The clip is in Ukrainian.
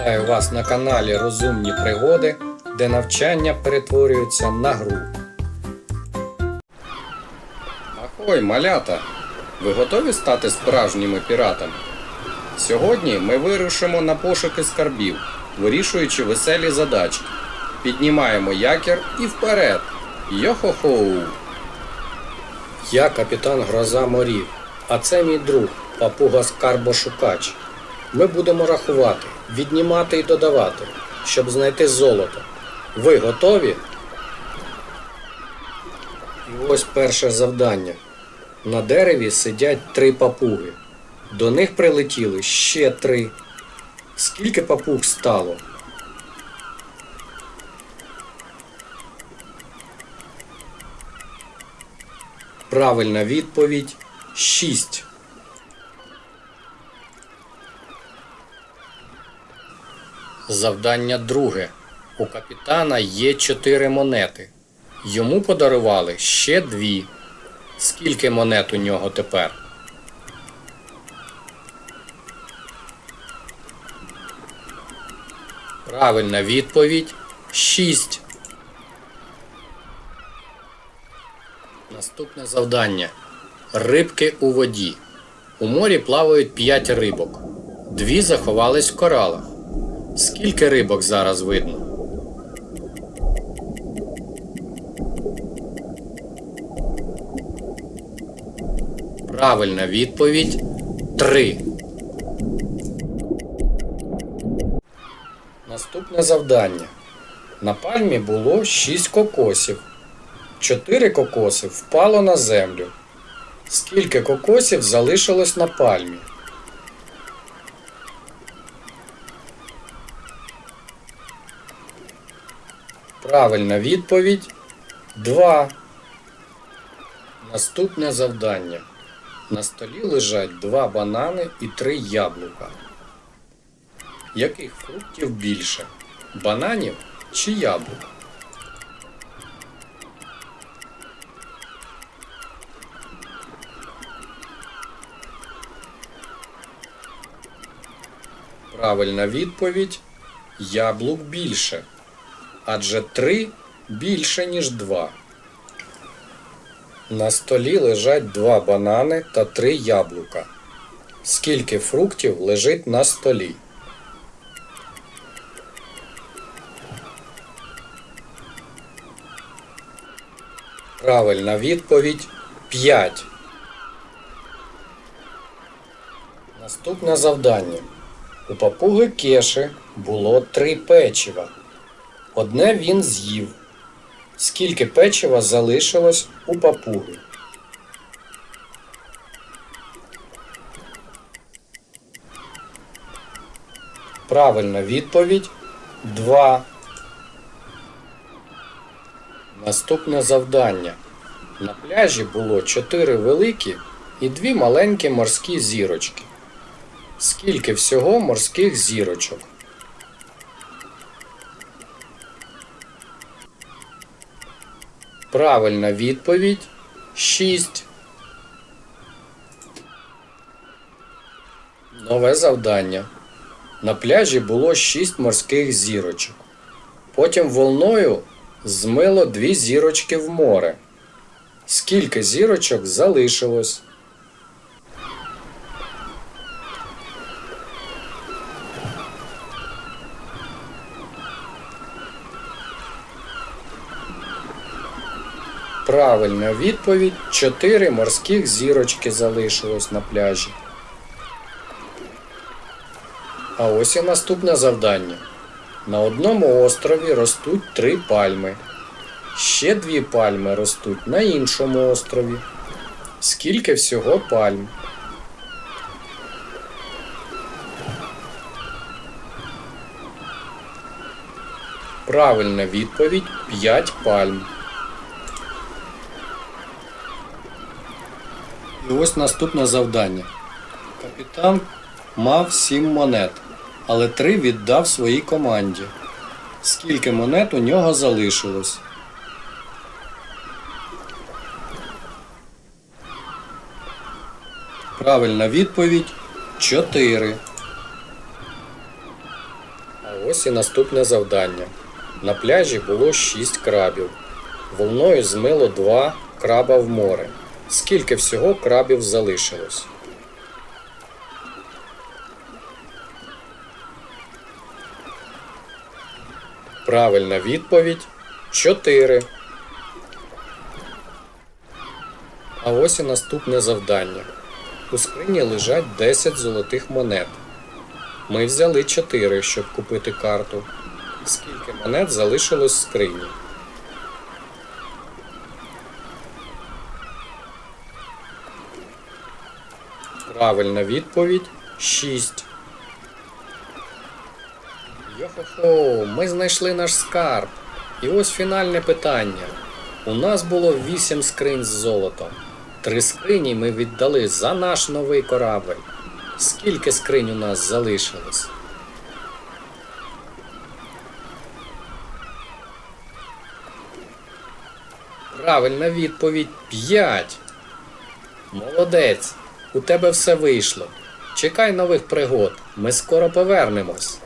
Вітаю вас на каналі Розумні пригоди, де навчання перетворюється на гру. Ахой, малята! Ви готові стати справжніми піратами? Сьогодні ми вирушимо на пошуки скарбів, вирішуючи веселі задачки. Піднімаємо якір і вперед! Йо-хо-хоу! Я капітан Гроза морів, а це мій друг, папуга Скарбошукач. Ми будемо рахувати, віднімати і додавати, щоб знайти золото. Ви готові? І ось перше завдання. На дереві сидять три папуги. До них прилетіли ще три. Скільки папуг стало? Правильна відповідь 6. Завдання друге. У капітана є чотири монети. Йому подарували ще дві. Скільки монет у нього тепер? Правильна відповідь 6. Наступне завдання. Рибки у воді. У морі плавають 5 рибок. Дві заховались в коралах. Скільки рибок зараз видно? Правильна відповідь 3. Наступне завдання. На пальмі було 6 кокосів. 4 кокоси впало на землю. Скільки кокосів залишилось на пальмі? Правильна відповідь 2. Наступне завдання. На столі лежать два банани і три яблука. Яких фруктів більше? Бананів чи яблук? Правильна відповідь яблук більше. Адже три більше, ніж два. На столі лежать два банани та три яблука. Скільки фруктів лежить на столі? Правильна відповідь 5. Наступне завдання. У папуги Кеши було три печива. Одне він з'їв. Скільки печива залишилось у папуги? Правильна відповідь 2. Наступне завдання. На пляжі було 4 великі і 2 маленькі морські зірочки. Скільки всього морських зірочок? Правильна відповідь 6. Нове завдання. На пляжі було 6 морських зірочок. Потім волною змило дві зірочки в море. Скільки зірочок залишилось? Правильна відповідь 4 морських зірочки залишилось на пляжі. А ось і наступне завдання. На одному острові ростуть три пальми. Ще дві пальми ростуть на іншому острові. Скільки всього пальм? Правильна відповідь 5 пальм. І ось наступне завдання. Капітан мав 7 монет, але 3 віддав своїй команді. Скільки монет у нього залишилось? Правильна відповідь 4. А ось і наступне завдання. На пляжі було 6 крабів. Волною змило 2 краба в море. Скільки всього крабів залишилось? Правильна відповідь 4. А ось і наступне завдання. У скрині лежать 10 золотих монет. Ми взяли 4, щоб купити карту. Скільки монет залишилось в скрині? Правильна відповідь 6. Йо-хо-хо, ми знайшли наш скарб. І ось фінальне питання. У нас було 8 скринь з золотом. Три скрині ми віддали за наш новий корабель. Скільки скринь у нас залишилось? Правильна відповідь 5. Молодець. У тебе все вийшло. Чекай нових пригод. Ми скоро повернемось.